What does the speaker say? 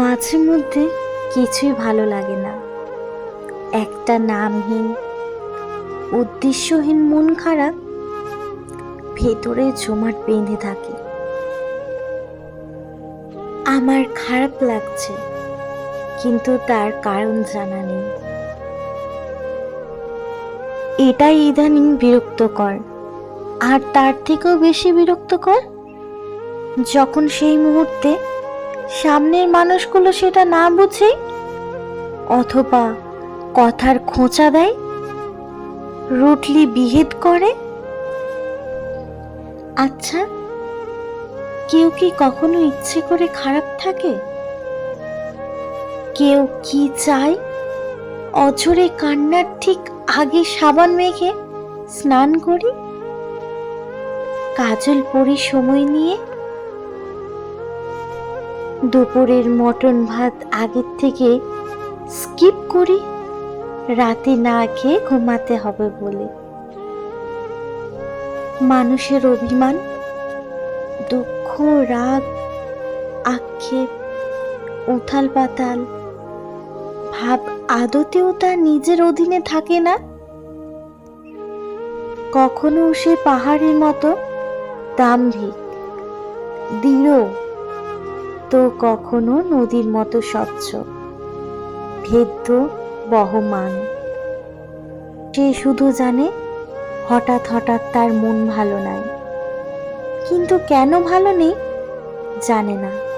মাঝে মধ্যে কিছুই ভালো লাগে না। একটা নামহীন, উদ্দেশ্যহীন মন খারাপ ভেতরে জমাট বেঁধে থাকে। আমার খারাপ লাগছে, কিন্তু তার কারণ জানা নেই। এটাই ইদানিং বিরক্তকর, আর তার থেকেও বেশি বিরক্তকর যখন সেই মুহূর্তে সামনের মানুষগুলো সেটা না বুঝে? অথবা কথার খোঁচা দেয়? রুটলি বিহেদ করে? আচ্ছা কেউ কি কখনো ইচ্ছে করে খারাপ থাকে? কেউ কি চায় অঝরে কান্নার ঠিক আগে সাবান মেখে স্নান করি? কাজল পরি সময় নিয়ে দুপুরের মটন ভাত আগের থেকে স্কিপ করি রাতে না খেয়ে ঘুমাতে হবে বলে। মানুষের অভিমান, দুঃখ, রাগ, আক্ষেপ, উথাল পাতাল, ভাব আদতেও তার নিজের অধীনে থাকে না। কখনো সে পাহাড়ের মতো দাম্ভিক, দৃঢ় তো কখনো নদীর মতো স্বচ্ছ, ভেদ্য, বহমান। সে শুধু জানে, হঠাৎ হঠাৎ তার মন ভালো নাই। কিন্তু কেন ভালো নেই? জানে না।